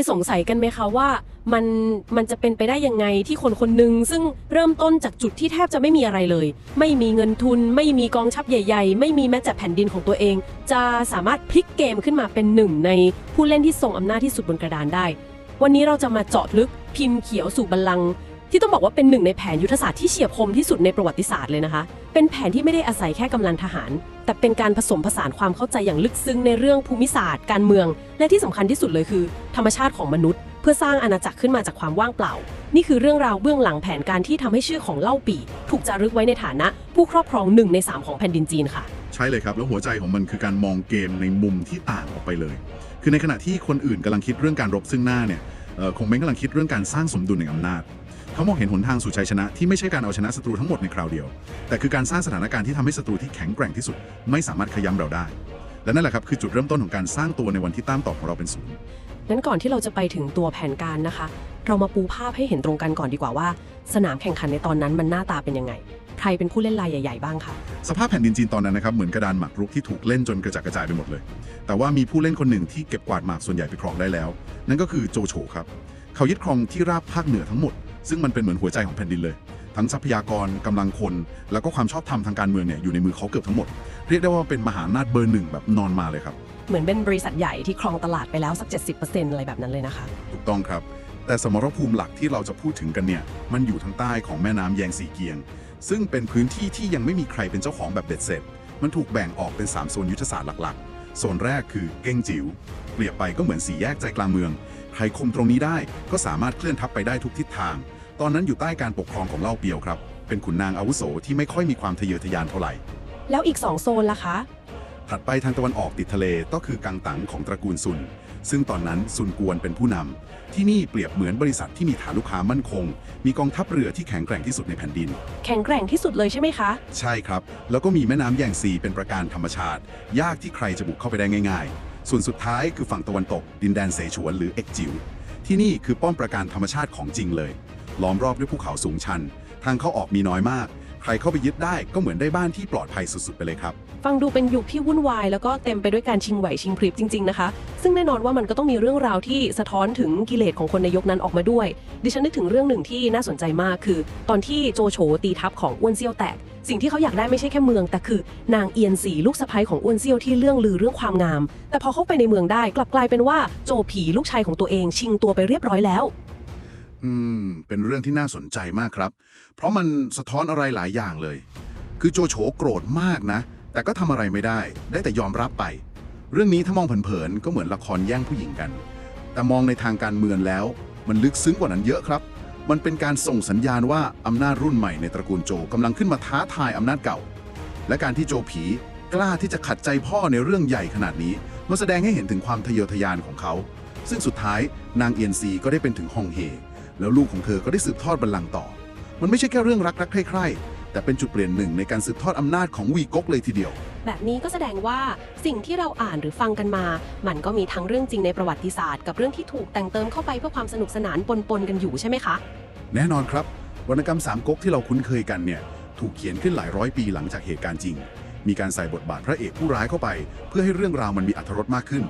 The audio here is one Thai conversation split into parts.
ยสงสัยกันไหมคะว่ามันมันจะเป็นไปได้ยังไงที่คนคนหนึ่งซึ่งเริ่มต้นจากจุดที่แทบจะไม่มีอะไรเลย ไม่มีเงินทุน ไม่มีกองทัพใหญ่ ๆ ไม่มีแม้แต่แผ่นดินของตัวเอง จะสามารถพลิกเกมขึ้นมาเป็นหนึ่งในผู้เล่นที่ทรงอำนาจที่สุดบนกระดานได้ วันนี้เราจะมาเจาะลึกพิมพ์เขียวสู่บัลลังก์ ที่ต้องบอกว่าเป็นหนึ่งในแผนยุทธศาสตร์ที่เฉียบคมที่สุดในประวัติศาสตร์เลยนะคะ เป็นแผนที่ไม่ได้อาศัยแค่กำลังทหาร แต่เป็นการผสมผสานความเข้าใจอย่างลึกซึ้งในเรื่องภูมิศาสตร์ การเมือง และที่สำคัญที่สุดเลยคือ ธรรมชาติของมนุษย์ เพื่อสร้างอาณาจักรขึ้นมาจากความว่างเปล่า นี่คือเรื่องราวเบื้องหลังแผนการที่ทำให้ชื่อของเล่าปี่ถูกจารึกไว้ในฐานะ ผู้ครอบครองหนึ่งในสามของแผ่นดินจีนค่ะ ใช่เลยครับ แล้วหัวใจของมันคือการมองเกมในมุมที่ต่างออกไปเลย คือในขณะที่คนอื่นกำลังคิดเรื่องการรบซึ่งหน้าเนี่ยเอ่อคงเม้งกำลังคิดเรื่องการสร้างสมดุลในอำนาจ เขามองเห็นหนทางสู่ชัยชนะที่ไม่ใช่การเอาชนะศัตรูทั้งหมดในคราวเดียว แต่คือการสร้างสถานการณ์ที่ทำให้ศัตรูที่แข็งแกร่งที่สุด ไม่สามารถขย้ำเราได้ และนั่นแหละครับคือจุดเริ่มต้นของการสร้างตัวในวันที่ต้ามต่อของเราเป็นศูนย์นั้นก่อนที่เราจะไปถึงตัวแผนการนะคะ เรามาปูภาพให้เห็นตรงกันก่อนดีกว่าว่า สนามแข่งขันในตอนนั้นมันหน้าตาเป็นยังไงใครเป็นผู้เล่นรายใหญ่ ๆ บ้างคะสภาพแผ่นดินจีนตอนนั้นนะครับเหมือนกระดานหมากรุกที่ถูกเล่นจนกระจัดกระจายไปหมดเลย แต่ว่ามีผู้เล่นคนหนึ่งที่เก็บกวาดหมากส่วนใหญ่ไปครองได้แล้ว นั่นก็คือโจโฉครับ เขายึดครองที่ราบภาคเหนือทั้งหมด ซึ่งมันเป็นเหมือนหัวใจของแผ่นดินเลย ทั้งทรัพยากรกำลังคน แล้วก็ความชอบธรรมทางการเมืองเนี่ยอยู่ในมือเขาเกือบทั้งหมด เรียกได้ว่าเป็นมหาอำนาจเบอร์หนึ่งแบบนอนมาเลยครับ เหมือนเป็นบริษัทใหญ่ที่ครองตลาดไปแล้วสัก 70%อะไรแบบนั้นเลยนะคะ ถูกต้องครับ แต่สมรภูมิหลักที่เราจะพูดถึงกันเนี่ยมันอยู่ทางใต้ของแม่น้ำแยงสีเกียง ซึ่งเป็นพื้นที่ที่ยังไม่มีใครเป็นเจ้าของแบบเบ็ดเสร็จ มันถูกแบ่งออกเป็น3โซนยุทธศาสตร์หลักๆ โซนแรกคือเก้งจิ๋วเปรียบไปก็เหมือนสี่แยกใจกลางเมืองใครคุมตรงนี้ได้ก็สามารถเคลื่อนทัพไปได้ทุกทิศทาง ตอนนั้นอยู่ใต้การปกครองของเล่าเปียวครับ เป็นขุนนางอาวุโสที่ไม่ค่อยมีความทะเยอทะยานเท่าไหร่ แล้วอีก2โซนล่ะคะ ถัดไปทางตะวันออกติดทะเลก็คือกังตังของตระกูลซุน ซึ่งตอนนั้นซุนกวนเป็นผู้นำที่นี่เปรียบเหมือนบริษัทที่มีฐานลูกค้ามั่นคง มีกองทัพเรือที่แข็งแกร่งที่สุดในแผ่นดิน แข็งแกร่งที่สุดเลยใช่ไหมคะ ใช่ครับ แล้วก็มีแม่น้ำแยงซีเป็นประการธรรมชาติ ยากที่ใครจะบุกเข้าไปได้ง่าย ๆ ส่วนสุดท้ายคือฝั่งตะวันตก ดินแดนเสฉวนหรือเอ็กจิวที่นี่คือป้อมประการธรรมชาติของจริงเลย ล้อมรอบด้วยภูเขาสูงชัน ทางเข้าออกมีน้อยมาก ใครเข้าไปยึดได้ก็เหมือนได้บ้านที่ปลอดภัยสุดๆไปเลยครับ ฟังดูเป็นยุคที่วุ่นวาย แล้วก็เต็มไปด้วยการชิงไหวชิงพริบจริง ๆ นะคะ ซึ่งแน่นอนว่ามันก็ต้องมีเรื่องราวที่สะท้อนถึงกิเลสของคนในยุคนั้นออกมาด้วย ดิฉันนึกถึงเรื่องหนึ่งที่น่าสนใจมากคือ ตอนที่โจโฉตีทัพของอ้วนเซี่ยวแตกสิ่งที่เขาอยากได้ไม่ใช่แค่เมือง แต่คือนางเอียนสีลูกสะใภ้ของอ้วนเซี่ยวที่เรื่องลือเรื่องความงาม แต่พอเข้าไปในเมืองได้กลับกลายเป็นว่าโจผีลูกชายของตัวเองชิงตัวไปเรียบร้อยแล้ว อืม เป็นเรื่องที่น่าสนใจมากครับ เพราะมันสะท้อนอะไรหลายอย่างเลย คือโจโฉโกรธมากนะ แต่ก็ทำอะไรไม่ได้ ได้แต่ยอมรับไป เรื่องนี้ถ้ามองเผินๆ ก็เหมือนละครแย่งผู้หญิงกัน แต่มองในทางการเมืองแล้ว มันลึกซึ้งกว่านั้นเยอะครับ มันเป็นการส่งสัญญาณว่าอำนาจรุ่นใหม่ในตระกูลโจกำลังขึ้นมาท้าทายอำนาจเก่า และการที่โจผีกล้าที่จะขัดใจพ่อในเรื่องใหญ่ขนาดนี้ มันแสดงให้เห็นถึงความทะเยอทะยานของเขา ซึ่งสุดท้ายนางเอียนซีก็ได้เป็นถึงฮองเฮ แล้วลูกของเธอก็ได้สืบทอดบัลลังก์ต่อ มันไม่ใช่แค่เรื่องรักรักใคร่ๆแต่เป็นจุดเปลี่ยนหนึ่งในการสืบทอดอำนาจของวีก๊กเลยทีเดียว แบบนี้ก็แสดงว่าสิ่งที่เราอ่านหรือฟังกันมา มันก็มีทั้งเรื่องจริงในประวัติศาสตร์ กับเรื่องที่ถูกแต่งเติมเข้าไปเพื่อความสนุกสนานปนๆกันอยู่ใช่ไหมคะ แน่นอนครับ วรรณกรรมสามก๊กที่เราคุ้นเคยกันเนี่ยถูกเขียนขึ้นหลายร้อยปีหลังจากเหตุการณ์จริง มีการใส่บทบาทพระเอกผู้ร้ายเข้าไป เพื่อให้เรื่องราวมันมีอรรถรสมากขึ้น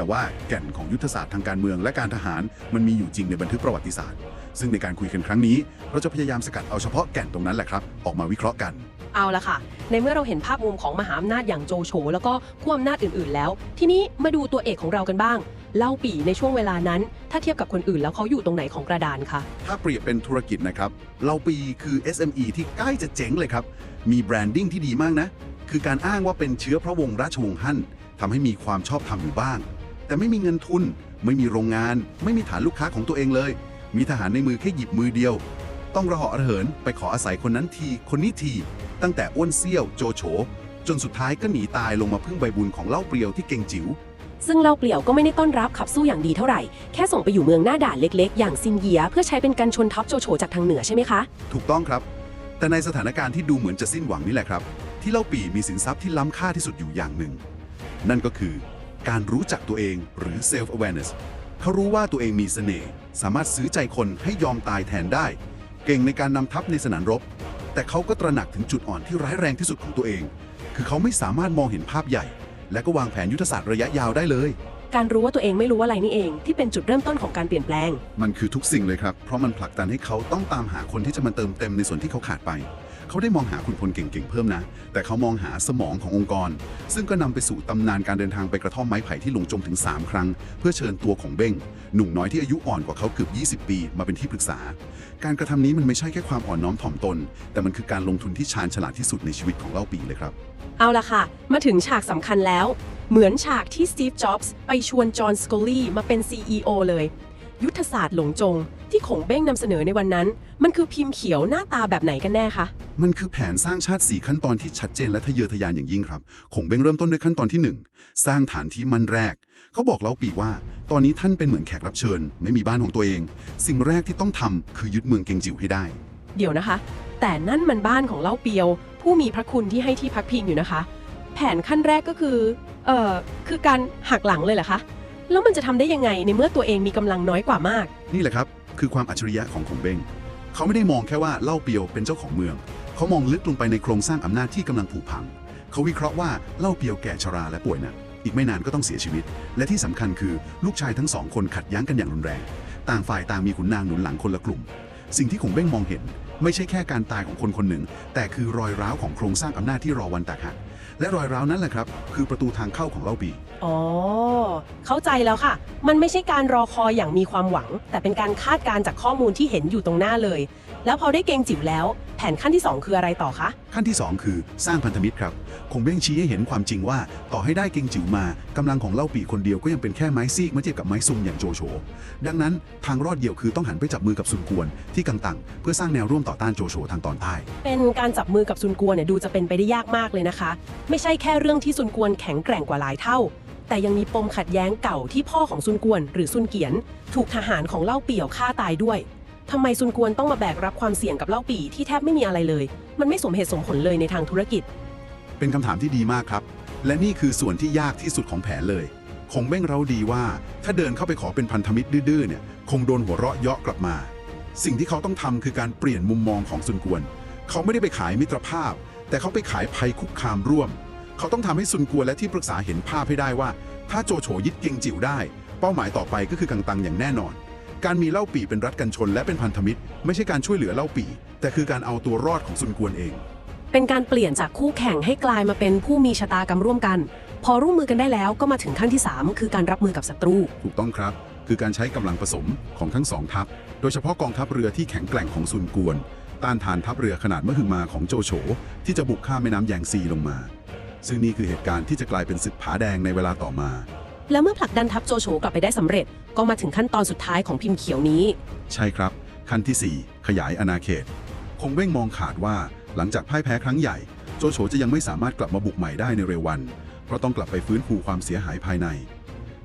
แต่ว่าแก่นของยุทธศาสตร์ทางการเมืองและการทหารมันมีอยู่จริงในบันทึกประวัติศาสตร์ ซึ่งในการคุยกันครั้งนี้ เราจะพยายามสกัดเอาเฉพาะแก่นตรงนั้นแหละครับ ออกมาวิเคราะห์กัน เอาละค่ะ ในเมื่อเราเห็นภาพมุมของมหาอำนาจอย่างโจโฉแล้วก็ขั้วอำนาจอื่น ๆ แล้ว ทีนี้มาดูตัวเอกของเรากันบ้าง เล่าปี่ในช่วงเวลานั้น ถ้าเทียบกับคนอื่นแล้วเขาอยู่ตรงไหนของกระดานคะถ้าเปรียบเป็นธุรกิจนะครับเราปีคือ SME ที่ใกล้จะเจ๋งเลยครับมีแบรนดิ้งที่ดีมากนะคือการอ้างว่าเป็นเชื้อพระวงศ์ราชวงศ์ฮั่นทำให้มีความชอบธรรมอยู่บ้าง แต่ไม่มีเงินทุน ไม่มีโรงงาน ไม่มีฐานลูกค้าของตัวเองเลย มีทหารในมือแค่หยิบมือเดียว ต้องระเหาะระเหินไปขออาศัยคนนั้นที คนนี้ที ตั้งแต่อ้วนเซี่ยวโจโฉจนสุดท้ายก็หนีตายลงมาพึ่งใบบุญของเล่าเปรียวที่เก่งจิ๋วซึ่งเล่าเปลี่ยวก็ไม่ได้ต้อนรับขับสู้อย่างดีเท่าไหร่ แค่ส่งไปอยู่เมืองหน้าด่านเล็กๆ อย่างซินเยีย เพื่อใช้เป็นการชนทัพโจโฉจากทางเหนือใช่ไหมคะ ถูกต้องครับ แต่ในสถานการณ์ที่ดูเหมือนจะสิ้นหวังนี่แหละครับ ที่เล่าปี่มีสินทรัพย์ที่ล้ำค่าที่สุดอยู่อย่างหนึ่ง นั่นก็คือ การรู้จักตัวเองหรือ self awareness เขารู้ว่าตัวเองมีเสน่ห์สามารถซื้อใจคนให้ยอมตายแทนได้ เก่งในการนำทัพในสนามรบ แต่เขาก็ตระหนักถึงจุดอ่อนที่ร้ายแรงที่สุดของตัวเอง คือเขาไม่สามารถมองเห็นภาพใหญ่ และก็วางแผนยุทธศาสตร์ระยะยาวได้เลย การรู้ว่าตัวเองไม่รู้อะไรนี่เองที่เป็นจุดเริ่มต้นของการเปลี่ยนแปลง มันคือทุกสิ่งเลยครับ เพราะมันผลักดันให้เขาต้องตามหาคนที่จะมาเติมเต็มในส่วนที่เขาขาดไป เขาได้มองหาคุณพลเก่งๆเพิ่มนะ แต่เขามองหาสมองขององค์กร ซึ่งก็นำไปสู่ตำนานการเดินทางไปกระท่อมไม้ไผ่ที่ลงจมถึง 3 ครั้ง เพื่อเชิญตัวของเบ้ง หนุ่มน้อยที่อายุอ่อนกว่าเขาเกือบ 20 ปี มาเป็นที่ปรึกษา การกระทำนี้มันไม่ใช่แค่ความอ่อนน้อมถ่อมตน แต่มันคือการลงทุนที่ชาญฉลาดที่สุดในชีวิตของเล่าปีเลยครับ เอาละค่ะ มาถึงฉากสำคัญแล้ว เหมือนฉากที่สตีฟ จ็อบส์ไปชวนจอห์น สโคลลี่มาเป็น CEO เลย ยุทธศาสตร์หลงจง ที่ขงเบ้งนำเสนอในวันนั้น มันคือพิมพ์เขียวหน้าตาแบบไหนกันแน่คะ มันคือแผนสร้างชาติ 4 ขั้นตอนที่ชัดเจนและทะเยอทะยานอย่างยิ่งครับคงเบ้งเริ่มต้นด้วยขั้นตอนที่ 1 สร้างฐานที่มั่นแรก เขาบอกเล่าปีว่า ตอนนี้ท่านเป็นเหมือนแขกรับเชิญ ไม่มีบ้านของตัวเอง สิ่งแรกที่ต้องทำคือยึดเมืองเกงจิ๋วให้ได้ เดี๋ยวนะคะ แต่นั่นมันบ้านของเล่าเปียว ผู้มีพระคุณที่ให้ที่พักพิงอยู่นะคะ แผนขั้นแรกก็คือ เอ่อ คือการหักหลังเลยเหรอคะ แล้วมันจะทำได้ยังไงในเมื่อตัวเองมีกำลังน้อยกว่ามาก นี่แหละครับ คือความอัจฉริยะของคงเบ้งเขาไม่ได้มองแค่ว่าเล่าเปียวเป็นเจ้าของเมือง เขามองลึกลงไปในโครงสร้างอำนาจที่กำลังผุพัง เขาวิเคราะห์ว่าเล่าเปียวแก่ชราและป่วยหนักอีกไม่นานก็ต้องเสียชีวิต และที่สำคัญคือลูกชายทั้งสองคนขัดแย้งกันอย่างรุนแรง ต่างฝ่ายต่างมีขุนนางหนุนหลังคนละกลุ่ม สิ่งที่คงเบ้งมองเห็น ไม่ใช่แค่การตายของคนคนหนึ่ง แต่คือรอยร้าวของโครงสร้างอำนาจที่รอวันแตกหักและรอยร้าวนั้นแหละครับ คือประตูทางเข้าของเล่าปี อ๋อ เข้าใจแล้วค่ะ มันไม่ใช่การรอคอยอย่างมีความหวัง แต่เป็นการคาดการณ์จากข้อมูลที่เห็นอยู่ตรงหน้าเลย แล้วพอได้เกงจิ๋วแล้ว แผนขั้นที่ 2 คืออะไรต่อคะ ขั้นที่ 2 คือสร้างพันธมิตรครับ คงเบ้งชี้ให้เห็นความจริงว่า ต่อให้ได้เกงจิ๋วมากำลังของเล่าปีคนเดียวก็ยังเป็นแค่ไม้ซีกเมื่อเทียบกับไม้ซุงอย่างโจโฉดังนั้นทางรอดเดียวคือต้องหันไปจับมือกับซุนกวนที่กังตังเพื่อสร้างแนวร่วมต่อต้านโจโฉทางตอนใต้เป็นการจับมือกับซุนกวนเนี่ยดูจะเป็นไปได้ยากมากเลยนะคะ ไม่ใช่แค่เรื่องที่ซุนกวนแข็งแกร่งกว่าหลายเท่า แต่ยังมีปมขัดแย้งเก่าที่พ่อของซุนกวน หรือซุนเกียน ถูกทหารของเล่าเปี่ยวฆ่าตายด้วยทำไมซุนกวนต้องมาแบกรับความเสี่ยงกับเล่าปี่ที่แทบไม่มีอะไรเลย มันไม่สมเหตุสมผลเลยในทางธุรกิจ เป็นคำถามที่ดีมากครับ และนี่คือส่วนที่ยากที่สุดของแผนเลยคงเบ้งเราดีว่า ถ้าเดินเข้าไปขอเป็นพันธมิตรดื้อๆเนี่ยคงโดนหัวเราะเยาะกลับมา สิ่งที่เขาต้องทำคือการเปลี่ยนมุมมองของซุนกวน เขาไม่ได้ไปขายมิตรภาพ แต่เขาไปขายภัยคุกคามร่วม เขาต้องทำให้ซุนกวนและที่ปรึกษาเห็นภาพให้ได้ว่า ถ้าโจโฉยึดเกงจิ๋วได้ เป้าหมายต่อไปก็คือกังตังอย่างแน่นอน การมีเล่าปี่เป็นรัฐกันชนและเป็นพันธมิตร ไม่ใช่การช่วยเหลือเล่าปี่แต่คือการเอาตัวรอดของซุนกวนเอง เป็นการเปลี่ยนจากคู่แข่งให้กลายมาเป็นผู้มีชะตากรรมร่วมกัน พอร่วมมือกันได้แล้วก็มาถึงขั้นที่ 3 คือการรับมือกับศัตรู ถูกต้องครับ คือการใช้กำลังผสมของทั้งสองทัพ โดยเฉพาะกองทัพเรือที่แข็งแกร่งของซุนกวน ต้านทานทัพเรือขนาดมหึมาของโจโฉที่จะบุกข้ามแม่น้ำแยงซีลงมา ซึ่งนี่คือเหตุการณ์ที่จะกลายเป็นศึกผาแดงในเวลาต่อมา แล้วเมื่อผลักดันทัพโจโฉกลับไปได้สำเร็จ ก็มาถึงขั้นตอนสุดท้ายของพิมพ์เขียวนี้ ใช่ครับ ขั้นทีสี่ 4 ขยายอาณาเขต คงเว้งมองขาดว่าหลังจากพ่ายแพ้ครั้งใหญ่ โจโฉจะยังไม่สามารถกลับมาบุกใหม่ได้ในเร็ววัน เพราะต้องกลับไปฟื้นฟูความเสียหายภายใน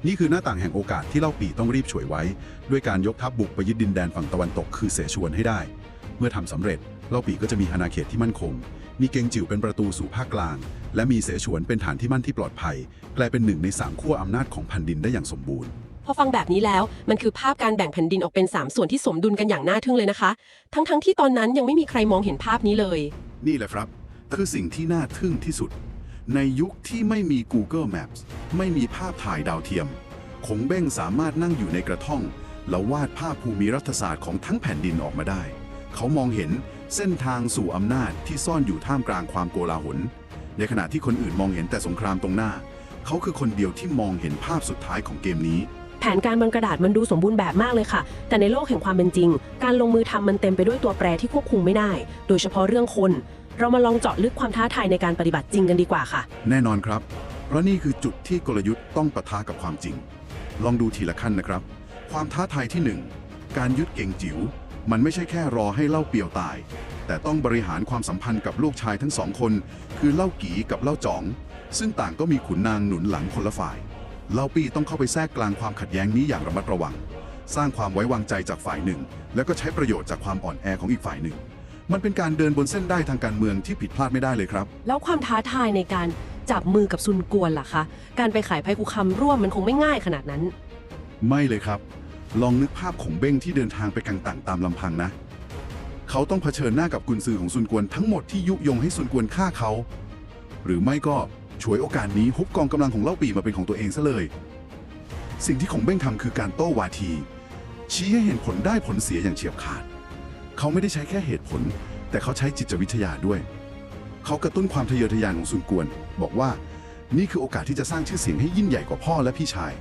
นี่คือหน้าต่างแห่งโอกาสที่เล่าปีต้องรีบฉวยไว้ ด้วยการยกทัพบุกไปยึดดินแดนฝั่งตะวันตก คือเสฉวนให้ได้ เมื่อทำสำเร็จเล่าปีก็จะมีอาณาเขตที่มั่นคง มีเกงจิ๋วเป็นประตูสู่ภาคกลาง และมีเสฉวนเป็นฐานที่มั่นที่ปลอดภัย กลายเป็นหนึ่งในสามขั้วอำนาจของแผ่นดินได้อย่างสมบูรณ์ พอฟังแบบนี้แล้วมันคือภาพการแบ่งแผ่นดินออกเป็น 3 ส่วนที่สมดุลกันอย่างน่าทึ่งเลยนะคะ ทั้งๆทที่ตอนนั้นยังไม่มีใครมองเห็นภาพนี้เลย นี่แหละครับ คือสิ่งที่น่าทึ่งที่สุด ในยุคที่ไม่มี Google Maps ไม่มีภาพถ่ายดาวเทียมคงเบ้งสามารถนั่งอยู่ในกระท่อมแล้ววาดภาพภูมิรัฐศาสตร์ของทั้งแผ่นดินออกมาได้ เขามองเห็น เส้นทางสู่อำนาจที่ซ่อนอยู่ท่ามกลางความโกลาหล ในขณะที่คนอื่นมองเห็นแต่สงครามตรงหน้า เขาคือคนเดียวที่มองเห็นภาพสุดท้ายของเกมนี้ แผนการบนกระดาษมันดูสมบูรณ์แบบมากเลยค่ะ แต่ในโลกแห่งความเป็นจริง การลงมือทำมันเต็มไปด้วยตัวแปรที่ควบคุมไม่ได้ โดยเฉพาะเรื่องคน เรามาลองเจาะลึกความท้าทายในการปฏิบัติจริงกันดีกว่าค่ะ แน่นอนครับ เพราะนี่คือจุดที่กลยุทธ์ต้องปะทะกับความจริง ลองดูทีละขั้นนะครับ ความท้าทายที่หนึ่งการยึดเก่งจิ๋ว มันไม่ใช่แค่รอให้เล่าเปียวตาย แต่ต้องบริหารความสัมพันธ์กับลูกชายทั้งสองคน คือเล่ากีกับเล่าจ๋อง ซึ่งต่างก็มีขุนนางหนุนหลังคนละฝ่าย เล่าปีต้องเข้าไปแทรกกลางความขัดแย้งนี้อย่างระมัดระวัง สร้างความไว้วางใจจากฝ่ายหนึ่ง แล้วก็ใช้ประโยชน์จากความอ่อนแอของอีกฝ่ายหนึ่ง มันเป็นการเดินบนเส้นได้ทางการเมืองที่ผิดพลาดไม่ได้เลยครับ แล้วความท้าทายในการจับมือกับซุนกวนล่ะคะ การไปขายภัยคุกคามร่วมมันคงไม่ง่ายขนาดนั้น ไม่เลยครับ ลองนึกภาพของเบ้งที่เดินทางไปกังต่างตามลำพังนะ เขาต้องเผชิญหน้ากับกุนซือของซุนกวนทั้งหมดที่ยุยงให้ซุนกวนฆ่าเขา หรือไม่ก็ฉวยโอกาสนี้ฮุบกองกำลังของเล่าปีมาเป็นของตัวเองซะเลย สิ่งที่ของเบ้งทำคือการโต้วาที ชี้ให้เห็นผลได้ผลเสียอย่างเฉียบขาด เขาไม่ได้ใช้แค่เหตุผล แต่เขาใช้จิตวิทยาด้วย เขากระตุ้นความทะเยอทะยานของซุนกวน บอกว่า นี่คือโอกาสที่จะสร้างชื่อเสียงให้ยิ่งใหญ่กว่าพ่อและพี่ชาย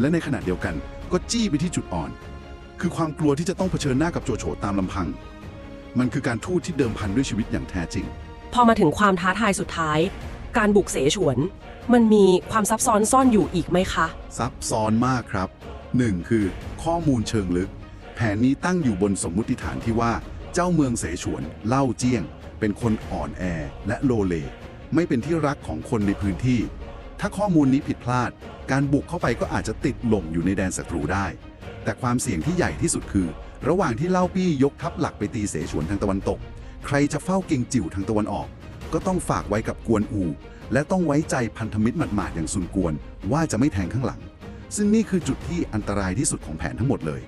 และในขณะเดียวกัน ก็จี้ไปที่จุดอ่อน คือความกลัวที่จะต้องเผชิญหน้ากับโจโฉตามลำพัง มันคือการทูตที่เดิมพันด้วยชีวิตอย่างแท้จริง พอมาถึงความท้าทายสุดท้าย การบุกเสฉวน มันมีความซับซ้อนซ่อนอยู่อีกไหมคะ ซับซ้อนมากครับ 1. คือ ข้อมูลเชิงลึก แผนนี้ตั้งอยู่บนสมมุติฐานที่ว่า เจ้าเมืองเสฉวนเล่าเจียง เป็นคนอ่อนแอและโลเล ไม่เป็นที่รักของคนในพื้นที่ ถ้าข้อมูลนี้ผิดพลาด การบุกเข้าไปก็อาจจะติดหล่มอยู่ในแดนศัตรูได้ แต่ความเสี่ยงที่ใหญ่ที่สุดคือ ระหว่างที่เล่าปี้ยกทัพหลักไปตีเสฉวนทางตะวันตก ใครจะเฝ้าเก่งจิ๋วทางตะวันออก ก็ต้องฝากไว้กับกวนอู และต้องไว้ใจพันธมิตรหมาดๆอย่างซุนกวน ว่าจะไม่แทงข้างหลัง ซึ่งนี่คือจุดที่อันตรายที่สุดของแผนทั้งหมดเลย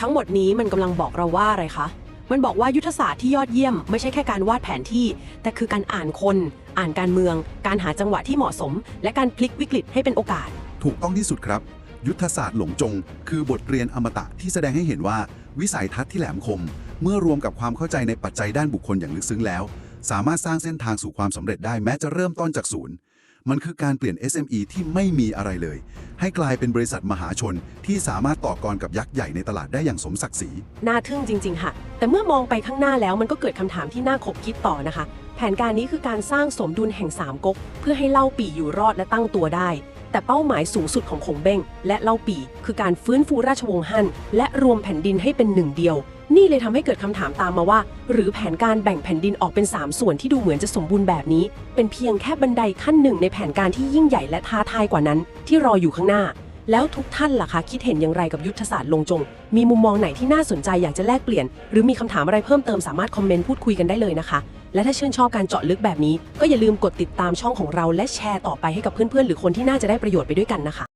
ทั้งหมดนี้มันกำลังบอกเราว่าอะไรคะมันบอกว่ายุทธศาสตร์ที่ยอดเยี่ยมไม่ใช่แค่การวาดแผนที่ แต่คือการอ่านคน อ่านการเมือง การหาจังหวะที่เหมาะสม และการพลิกวิกฤตให้เป็นโอกาส ถูกต้องที่สุดครับ ยุทธศาสตร์หลงจง คือบทเรียนอมตะที่แสดงให้เห็นว่า วิสัยทัศน์ที่แหลมคม เมื่อรวมกับความเข้าใจในปัจจัยด้านบุคคลอย่างลึกซึ้งแล้ว สามารถสร้างเส้นทางสู่ความสำเร็จได้แม้จะเริ่มต้นจากศูนย์มันคือการเปลี่ยน SME ที่ไม่มีอะไรเลย ให้กลายเป็นบริษัทมหาชน ที่สามารถต่อกรกับยักษ์ใหญ่ในตลาดได้อย่างสมศักดิ์ศรี น่าทึ่งจริง ๆ ค่ะ แต่เมื่อมองไปข้างหน้าแล้วมันก็เกิดคำถามที่น่าขบคิดต่อนะคะ แผนการนี้คือการสร้างสมดุลแห่งสามก๊กเพื่อให้เล่าปีอยู่รอดและตั้งตัวได้ แต่เป้าหมายสูงสุดของคงเบ้งและเล่าปีคือการฟื้นฟูราชวงศ์ฮั่นและรวมแผ่นดินให้เป็นหนึ่งเดียว นี่เลยทำให้เกิดคำถามตามมาว่า หรือแผนการแบ่งแผ่นดินออกเป็น 3 ส่วนที่ดูเหมือนจะสมบูรณ์แบบนี้ เป็นเพียงแค่บันไดขั้นหนึ่งในแผนการที่ยิ่งใหญ่และท้าทายกว่านั้น ที่รออยู่ข้างหน้า แล้วทุกท่านล่ะคะคิดเห็นอย่างไรกับยุทธศาสตร์ลงจง มีมุมมองไหนที่น่าสนใจอยากจะแลกเปลี่ยน หรือมีคำถามอะไรเพิ่มเติมสามารถคอมเมนต์พูดคุยกันได้เลยนะคะ และถ้าชื่นชอบการเจาะลึกแบบนี้ ก็อย่าลืมกดติดตามช่องของเราและแชร์ต่อไปให้กับเพื่อนๆ หรือคนที่น่าจะได้ประโยชน์ไปด้วยกันนะคะ